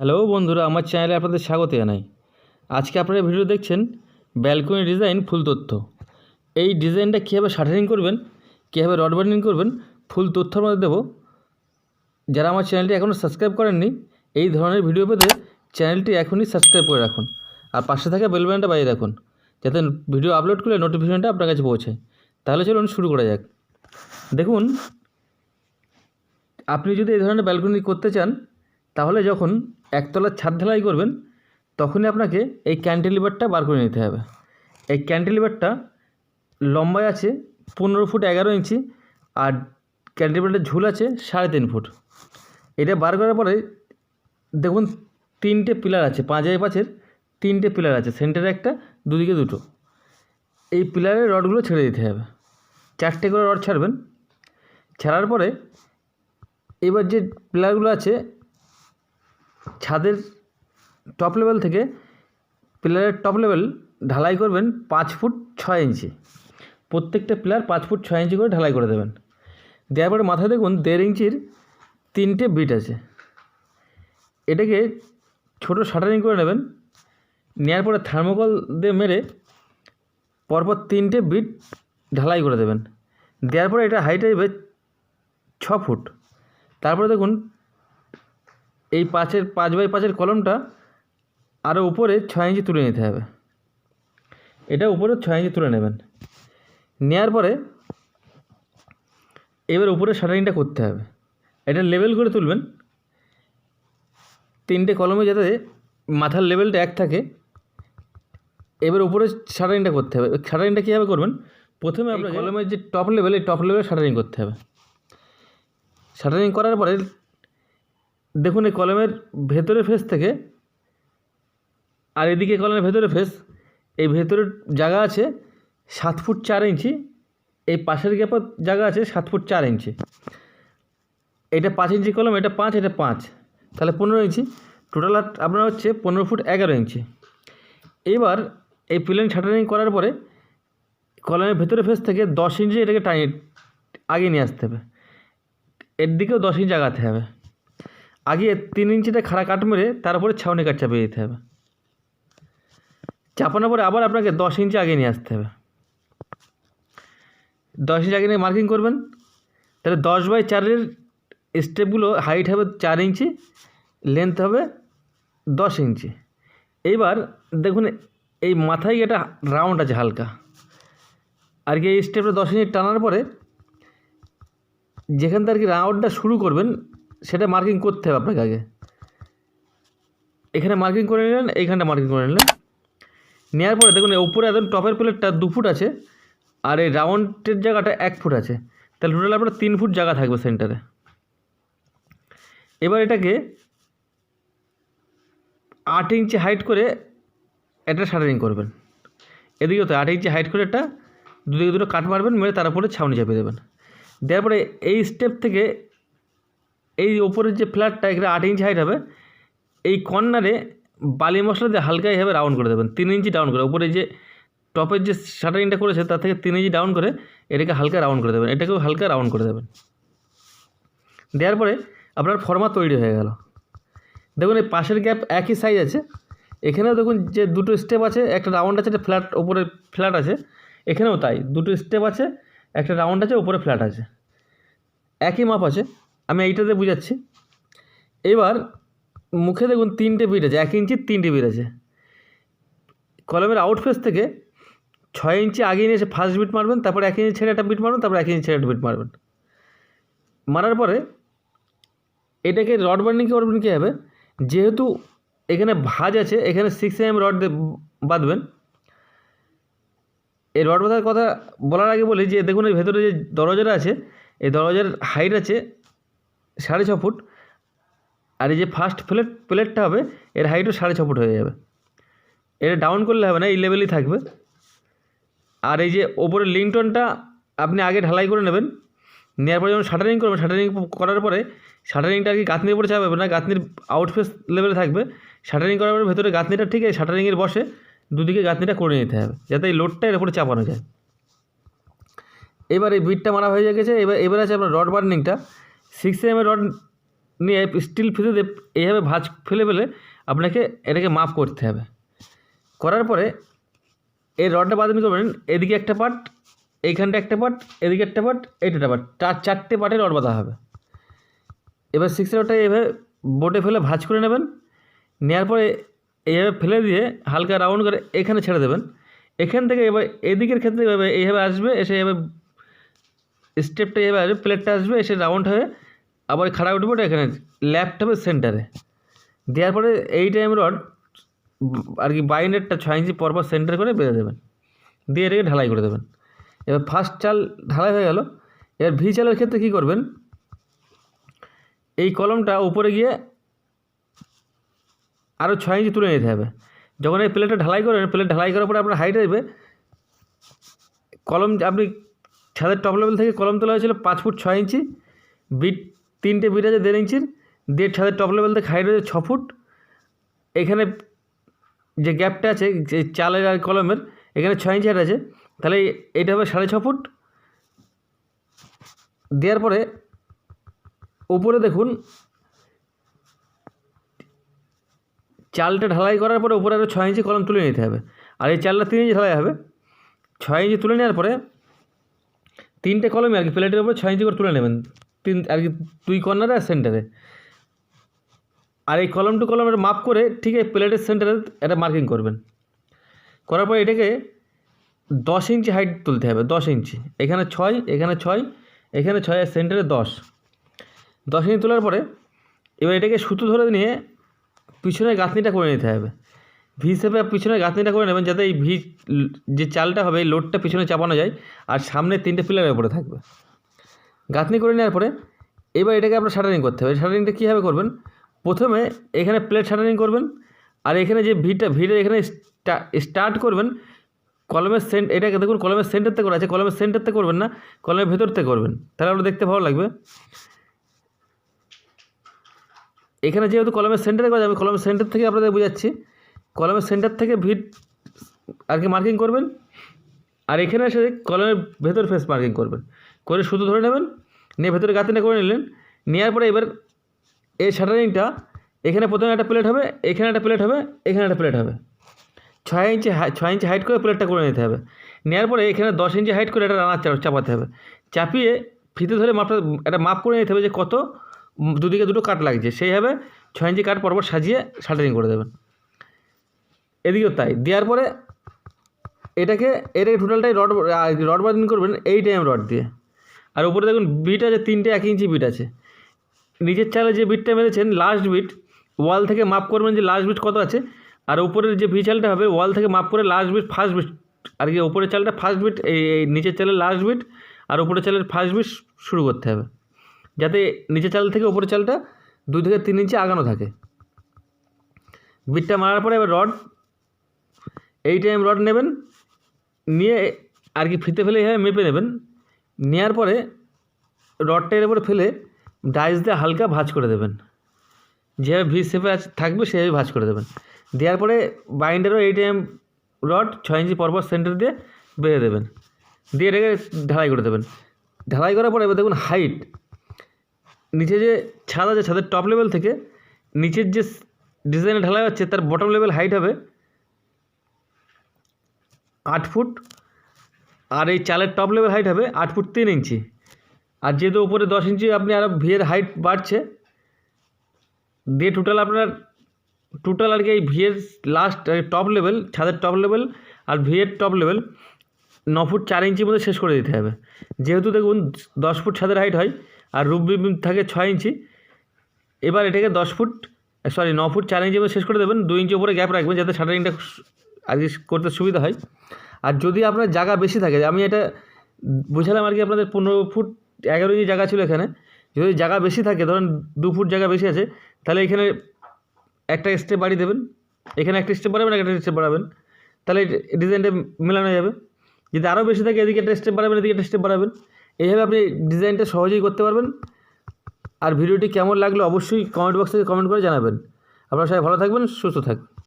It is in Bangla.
হ্যালো বন্ধুরা, আমার চ্যানেলে আপনাদের স্বাগত জানাই। আজকে আপনারা ভিডিও দেখছেন ব্যালকনি ডিজাইন ফুল তথ্য। এই ডিজাইনটা কীভাবে শাটারিং করবেন, কীভাবে রড বার্নিং করবেন, ফুল তথ্যর মধ্যে দেবো। যারা আমার চ্যানেলটি এখনও সাবস্ক্রাইব করেননি, এই ধরনের ভিডিও পেতে চ্যানেলটি এখনই সাবস্ক্রাইব করে রাখুন। আর পাশে থাকা বেল বাটনটা বাজিয়ে রাখুন, যাতে ভিডিও আপলোড করলে নোটিফিকেশনটা আপনার কাছে পৌঁছায় তাহলে চলুন শুরু করা যাক। দেখুন, আপনি যদি এই ধরনের ব্যালকনি করতে চান তাহলে যখন একতলার ছাদ ঢালাই করবেন, তখনই আপনাকে এই ক্যান্টিলিভারটা বার করে নিতে হবে। এই ক্যান্টিলিভারটা লম্বায় আছে পনেরো ফুট এগারো ইঞ্চি আর ক্যান্টিলিভারটার ঝুল আছে সাড়ে তিন ফুট। এটা বার করার পরে দেখুন তিনটে পিলার আছে, পাঁচ বাই পাঁচের তিনটে পিলার আছে, সেন্টারে একটা, দুদিকে দুটো। এই পিলারের রডগুলো ছেড়ে দিতে হবে। চারটে করে রড ছাড়বেন। ছাড়ার পরে এবার যে পিলারগুলো আছে ছাদের টপ লেভেল থেকে পিলারের টপ লেভেল ঢালাই করবেন পাঁচ ফুট ছয় ইঞ্চি। প্রত্যেকটা পিলার পাঁচ ফুট ছয় ইঞ্চি করে ঢালাই করে দেবেন। দেওয়ার পরে মাথায় দেখুন দেড় ইঞ্চির তিনটে বিট আছে। এটাকে ছোট শাটারিং করে নেবেন। নেওয়ার পরে থার্মোকল দিয়ে মেরে পরপর তিনটে বিট ঢালাই করে দেবেন। দেওয়ার পরে এটা হাইট আসবে ছ ফুট। তারপরে দেখুন এই পাঁচের পাঁচ বাই পাঁচের কলমটা আরও উপরে ছয় ইঞ্চি তুলে নিতে হবে। এটা উপরে ছয় ইঞ্চি তুলে নেবেন। নেওয়ার পরে এবার উপরে শাটারিংটা করতে হবে। এটা লেভেল করে তুলবেন। তিনটে কলমে যাতে মাথার লেভেলটা এক থাকে এবার উপরে শাটারিংটা করতে হবে। শাটারিংটা কীভাবে করবেন? প্রথমে আপনার কলমের যে টপ লেভেল এই টপ লেভেলে শাটারিং করতে হবে। শাটারিং করার পরে দেখুন এই কলমের ভেতরে ফেস থেকে আর এদিকে কলমের ভেতরে ফেস এই ভেতরের জায়গা আছে সাত ফুট চার ইঞ্চি, এই পাশের গ্যাপের জায়গা আছে সাত ফুট চার ইঞ্চি। এটা পাঁচ ইঞ্চি কলম, এটা পাঁচ এটা পাঁচ। তাহলে পনেরো ইঞ্চি। টোটাল আপনার হচ্ছে পনেরো ফুট এগারো ইঞ্চি। এবার এই প্লেন শাটারিং করার পরে কলমের ভেতরে ফেস থেকে দশ ইঞ্চি এটাকে টাইট আগে নিয়ে আসতে হবে। এর দিকেও দশ ইঞ্চি আগাতে হবে। আগে তিন ইঞ্চিতে খাড়া কাট মেরে তার উপরে ছাউনি কাঠ চাপিয়ে দিতে হবে। চাপানোর পরে আবার আপনাকে দশ ইঞ্চি আগে নিয়ে আসতে হবে। দশ ইঞ্চি আগে নিয়ে মার্কিং করবেন। তাহলে দশ বাই চারের স্টেপগুলো হাইট হবে চার ইঞ্চি লেন্থ হবে দশ ইঞ্চি। এইবার দেখুন, এই মাথায় এটা রাউন্ড আছে হালকা। আর কি এই স্টেপটা দশ ইঞ্চি টানার পরে যেখান থেকে আর কি রাউন্ডটা শুরু করবেন সেটা মার্কিং করতে হবে আপনাকে আগে। এখানে মার্কিং করে নিলেন, এইখানটা মার্কিং করে নিলেন। নেওয়ার পরে দেখুন উপরে একদম টপের প্লেটটা দু ফুট আছে, আর এই রাউন্ডের জায়গাটা এক ফুট আছে। তাহলে টোটাল আপনার তিন ফুট জায়গা থাকবে সেন্টারে। এবার এটাকে আট ইঞ্চি হাইট করে একটা শাটারিং করবেন। এদিকেও তো আট ইঞ্চি হাইট করে একটা দুদিকে দুটো কাট মারবেন, মেরে তার উপরে ছাউনি চাপিয়ে দেবেন। দেওয়ার পরে এই স্টেপ থেকে এই ওপরের যে ফ্ল্যাটটা এখানে আট ইঞ্চি হাইট হবে, এই কর্নারে বালি মশলা দিয়ে হালকা এইভাবে রাউন্ড করে দেবেন, তিন ইঞ্চি ডাউন করে। ওপরে যে টপের যে শাটারিংটা করেছে, তার থেকে তিন ইঞ্চি ডাউন করে এটাকে হালকা রাউন্ড করে দেবেন, এটাকেও হালকা রাউন্ড করে দেবেন। দেওয়ার পরে আপনার ফর্মা তৈরি হয়ে গেল। দেখুন, এই পাশের গ্যাপ একই সাইজ আছে। এখানেও দেখুন যে দুটো স্টেপ আছে, একটা রাউন্ড আছে, একটা ফ্ল্যাট ওপরে ফ্ল্যাট আছে। এখানেও তাই, দুটো স্টেপ আছে, একটা রাউন্ড আছে, ওপরে ফ্ল্যাট আছে। একই মাপ আছে। আমি এইটাতে বুঝাচ্ছি। এবার মুখে দেখুন তিনটে বিট আছে, এক ইঞ্চির তিনটে বিট আছে। কলমের আউটফেস থেকে ছয় ইঞ্চি আগে নিয়ে এসে ফার্স্ট বিট মারবেন, তারপর এক ইঞ্চি ছেড়ে একটা বিট মারবেন তারপর এক ইঞ্চি ছেড়ে একটা বিট মারবেন। মারার পরে এটাকে রড বার্নিং করবেন, কী হবে? যেহেতু এখানে ভাঁজ আছে, এখানে সিক্স এম রড বাঁধবেন। এই রড বাঁধার কথা বলার আগে বলি যে, দেখুন এই ভেতরে যে দরজাটা আছে, এই দরজার হাইট আছে সাড়ে ছ ফুট। আর এই যে ফার্স্ট প্লেট প্লেটটা হবে, এর হাইটও সাড়ে ছ ফুট হয়ে যাবে। এটা ডাউন করলে হবে না, এই লেভেলই থাকবে। আর এই যে ওপরের লিংটনটা আপনি আগে ঢালাই করে নেবেন। নেওয়ার পরে যখন শাটারিং করবেন শাটারিং করার পরে শাটারিংটা কি গাঁথনির উপরে চাপাবে না, গাঁথনির আউটফেস লেভেলে থাকবে। শাটারিং করার পরে ভেতরে গাঁথনিটা ঠিক আছে শাটারিংয়ের বসে দুদিকে গাঁথনিটা করে নিতে হবে, যাতে এই লোডটা এর উপরে চাপানো যায়। এবার এই বিটটা মারা হয়ে গেছে, এবার এবার আছে আপনার রড বার্নিংটা সিক্স এম এর রড নিয়ে স্টিল ফিতে দিয়ে এইভাবে ভাঁজ ফেলে ফেলে আপনাকে এটাকে মাপ করতে হবে। করার পরে এই রডটা বাঁধানি করবেন, এদিকে একটা পার্ট এইখানটা একটা পার্ট এদিকে একটা পার্ট এইটা পার্ট চার, চারটে পার্টে রড বাঁধা হবে। এবার সিক্স রডটা এভাবে বোটে ফেলে ভাঁজ করে নেবেন নেওয়ার পরে এইভাবে ফেলে দিয়ে হালকা রাউন্ড করে এখানে ছেড়ে দেবেন। এখান থেকে এবার এদিকের ক্ষেত্রে এভাবে এইভাবে আসবে, এসে এভাবে স্টেপটা এভাবে আসবে প্লেটটা আসবে, এসে রাউন্ড হয়ে আবার খাড়া উঠবে ওটা এখানে, ল্যাপটপের সেন্টারে দেওয়ার পরে এই টাইম রড, আর কি বাইনেরটা ছয় ইঞ্চি পরপর সেন্টার করে বেঁধে দেবেন। দিয়ে এটাকে ঢালাই করে দেবেন। এবার ফার্স্ট চাল ঢালাই হয়ে গেল, এবার ভি চালের ক্ষেত্রে কী করবেন, এই কলমটা উপরে গিয়ে আরও ছয় ইঞ্চি তুলে নিতে হবে। যখন এই প্লেটটা ঢালাই করবেন প্লেট ঢালাই করার পরে আপনার হাইট আসবে, কলম আপনি ছাদের টপ লেভেল থেকে কলম তোলা হয়েছিল পাঁচ ফুট ছয় ইঞ্চি বিট তিনটে বিট আছে, দেড় ইঞ্চির, দেড় ছাদের টপ লেভেল থেকে হাইট আছে ছ ফুট। এখানে যে গ্যাপটা আছে চালের আর কলমের, এখানে ছয় ইঞ্চি হাইট আছে। তাহলে এটা হবে সাড়ে ছ ফুট। দেওয়ার পরে উপরে দেখুন, চালটা ঢালাই করার পরে উপরে আরও ছয় ইঞ্চি কলম তুলে নিতে হবে। আর এই চালটা তিন ইঞ্চি ঢালাই হবে। ছয় ইঞ্চি তুলে নেওয়ার পরে তিনটে কলমে আর কি, প্লেটের উপরে ছয় ইঞ্চি করে তুলে নেবেন। তিন, আর কি দুই কর্নারে আর সেন্টারে আর এই কলম টু কলমের মাপ করে ঠিক এই প্লেটের সেন্টারে এটা মার্কিং করবেন। করার পর এটাকে দশ ইঞ্চি হাইট তুলতে হবে, দশ ইঞ্চি। এখানে ছয় এখানে ছয় এখানে ছয়, আর সেন্টারে দশ। দশ ইঞ্চি তোলার পরে এবার এটাকে সুতো ধরে নিয়ে পিছনের গাঁথনিটা করে নিতে হবে। ভি হিসেবে পিছনের গাঁথনিটা করে নেবেন যাতে এই ভি যে চালটা হবে, এই লোডটা পিছনে চাপানো যায়, আর সামনে তিনটে পিলারের উপরে থাকবে। গাঁথনি করে নেওয়ার পরে এবার এটাকে আপনার শাটারিং করতে হবে। শাটারিংটা কীভাবে করবেন? প্রথমে এখানে প্লেট শাটারিং করবেন আর এখানে যে ভিটা ভিটা এখানে স্টার্ট করবেন, কলমের সেন্ট, এটাকে দেখুন, কলমের সেন্টারতে করা আছে, কলমের সেন্টারতে করবেন না, কলমের ভেতরতে করবেন। তাহলে আপনার দেখতে ভালো লাগবে। এখানে যেহেতু কলমের সেন্টারে করা যাবে, কলমের সেন্টার থেকে আপনাদের বোঝাচ্ছি। কলমের সেন্টার থেকে ভিট আর কি মার্কিং করবেন, আর এখানে এসে কলমের ভেতর ফেস মার্কিং করবেন। করে সুতো ধরে নেবেন, নিয়ে ভেতরে গাঁথনিটা করে নিলেন। নেওয়ার পরে এবার এই শাটারিংটা এখানে প্রথমে একটা প্লেট হবে, এখানে একটা প্লেট হবে, এখানে একটা প্লেট হবে। ছয় ইঞ্চি ছয় ইঞ্চি হাইট করে প্লেটটা করে নিতে হবে। নেওয়ার পরে এখানে দশ ইঞ্চি হাইট করে একটা রানার চা- চাপাতে হবে। চাপিয়ে ফিতে ধরে মাপটা একটা মাপ করে নিতে হবে যে কত দুদিকে দুটো কাট লাগছে। সেইভাবে ছয় ইঞ্চি কাট পরপর সাজিয়ে শাটারিং করে দেবেন। এদিকেও তাই। দেওয়ার পরে এটাকে এটাকে টোটালটাই রড রড বার্দিং করবেন এই টাইম রড দিয়ে। আর উপরে দেখুন বিট আছে, তিনটে এক ইঞ্চি বিট আছে। নিচের চালে যে বিটটা মেরেছেন লাস্ট বিট ওয়াল থেকে মাপ করবেন যে লাস্ট বিট কত আছে। আর উপরের যে ভি চালটা হবে ওয়াল থেকে মাপ করে লাস্ট বিট ফার্স্ট বিট আর কি উপরের চালটা ফার্স্ট বিট এই নিচের চালের লাস্ট বিট আর উপরের চালের ফার্স্ট বিট শুরু করতে হবে। যাতে নিচের চাল থেকে উপরের চালটা দুই থেকে তিন ইঞ্চি আগানো থাকে। বিটটা মারার পরে এবার রড এই টাইম রড নেবেন, নিয়ে আর কি ফিতে ফেলে এইভাবে মেপে নেবেন। নেওয়ার পরে রডটা এর উপরে ফেলে ডাইস দিয়ে হালকা ভাঁজ করে দেবেন। যেভাবে ভি শেপে থাকবে সেভাবে ভাঁজ করে দেবেন। দেওয়ার পরে বাইন্ডারও এই টাইম রড ছয় ইঞ্চি পরপর সেন্টার দিয়ে বেঁধে দেবেন। দিয়ে এটাকে ঢালাই করে দেবেন। ঢালাই করার পরে এবার দেখুন হাইট নিচে যে ছাদ আছে, ছাদের টপ লেভেল থেকে নিচের যে ডিজাইনে ঢালাই হচ্ছে, তার বটম লেভেল হাইট হবে আট ফুট। আর এই চালের টপ লেভেল হাইট হবে আট ফুট তিন ইঞ্চি। আর যেহেতু উপরে দশ ইঞ্চি, আপনি আরও ভিয়ের হাইট বাড়ছে। দিয়ে টোটাল আপনার টোটাল আর কি এই ভিয়ের লাস্ট টপ লেভেল ছাদের টপ লেভেল আর ভিয়ের টপ লেভেল ন ফুট চার ইঞ্চির মধ্যে শেষ করে দিতে হবে। যেহেতু দেখুন দশ ফুট ছাদের হাইট হয় আর রূপ বিম থাকে ছয় ইঞ্চি, এবার এটাকে দশ ফুট সরি ন ফুট চার ইঞ্চি মধ্যে শেষ করে দেবেন। দুই ইঞ্চি উপরে গ্যাপ রাখবেন যাতে শাটারিংটা আর কি করতে সুবিধা হয়। আর যদি আপনার জায়গা বেশি থাকে, আমি এটা বুঝালাম আর কি আপনাদের পনেরো ফুট, এগারো ইঞ্চি জায়গা ছিল এখানে, যদি জায়গা বেশি থাকে, ধরেন দু ফুট জায়গা বেশি আছে, তাহলে এখানে একটা স্টেপ বাড়িয়ে দেবেন, এখানে একটা স্টেপ বাড়াবেন একটা স্টেপ বাড়াবেন, তাহলে ডিজাইনটা মেলানো যাবে। যদি আরও বেশি থাকে, এদিকে একটা স্টেপ বাড়াবেন, এদিকে একটা স্টেপ বাড়াবেন, এইভাবে আপনি ডিজাইনটা সহজেই করতে পারবেন। আর ভিডিওটি কেমন লাগল, অবশ্যই কমেন্ট বক্স কমেন্ট করে জানাবেন। আপনারা সবাই ভালো থাকবেন, সুস্থ থাকবেন।